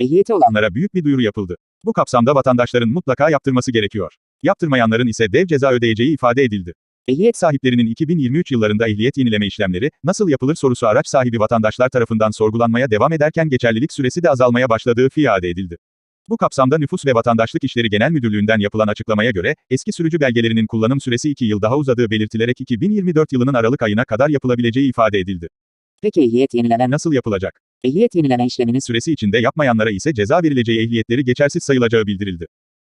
Ehliyeti olan olanlara büyük bir duyuru yapıldı. Bu kapsamda vatandaşların mutlaka yaptırması gerekiyor. Yaptırmayanların ise dev ceza ödeyeceği ifade edildi. ehliyet Sahiplerinin 2023 yıllarında ehliyet yenileme işlemleri nasıl yapılır sorusu araç sahibi vatandaşlar tarafından sorgulanmaya devam ederken geçerlilik süresi de azalmaya başladığı ifade edildi. Bu kapsamda Nüfus ve Vatandaşlık İşleri Genel Müdürlüğü'nden yapılan açıklamaya göre, eski sürücü belgelerinin kullanım süresi 2 yıl daha uzadığı belirtilerek 2024 yılının Aralık ayına kadar yapılabileceği ifade edildi. peki ehliyet yenileme Nasıl yapılacak? Ehliyet yenileme işlemini Süresi içinde yapmayanlara ise ceza verileceği ehliyetleri geçersiz sayılacağı bildirildi.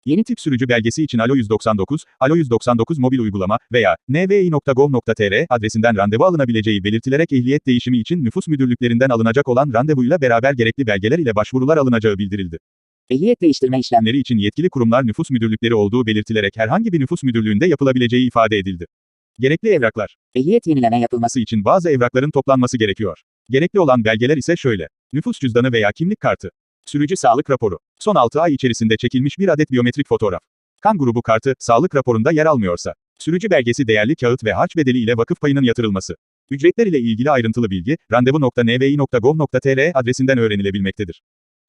Yeni tip sürücü belgesi için Alo 199, Alo 199 mobil uygulama veya nvi.gov.tr adresinden randevu alınabileceği belirtilerek ehliyet değişimi için nüfus müdürlüklerinden alınacak olan randevuyla beraber gerekli belgeler ile başvurular alınacağı bildirildi. ehliyet değiştirme işlemleri için yetkili kurumlar nüfus müdürlükleri olduğu belirtilerek herhangi bir nüfus müdürlüğünde yapılabileceği ifade edildi. Gerekli evraklar. ehliyet yenileme Yapılması için bazı evrakların toplanması gerekiyor. Gerekli olan belgeler ise şöyle. Nüfus cüzdanı veya kimlik kartı. Sürücü sağlık raporu. Son 6 ay içerisinde çekilmiş bir adet biyometrik fotoğraf. Kan grubu kartı, sağlık raporunda yer almıyorsa. Sürücü belgesi değerli kağıt ve harç bedeli ile vakıf payının yatırılması. Ücretler ile ilgili ayrıntılı bilgi, randevu.nvi.gov.tr adresinden öğrenilebilmektedir.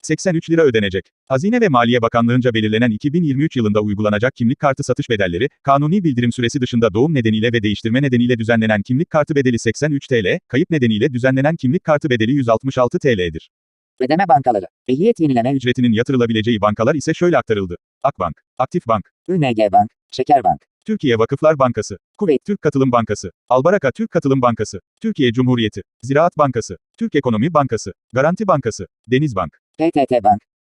83 lira ödenecek. Hazine ve Maliye Bakanlığı'nca belirlenen 2023 yılında uygulanacak kimlik kartı satış bedelleri, kanuni bildirim süresi dışında doğum nedeniyle ve değiştirme nedeniyle düzenlenen kimlik kartı bedeli 83 TL, kayıp nedeniyle düzenlenen kimlik kartı bedeli 166 TL'dir. ödeme bankaları ehliyet yenileme ücreti Ücretinin yatırılabileceği bankalar ise şöyle aktarıldı. Akbank, Aktif Bank, ÜNG Bank Şeker Bank Türkiye Vakıflar Bankası, Kuveyt Türk Katılım Bankası, Albaraka Türk Katılım Bankası, Türkiye Cumhuriyeti, Ziraat Bankası, Türk Ekonomi Bankası, Garanti Bankası, Denizbank, PTT Bank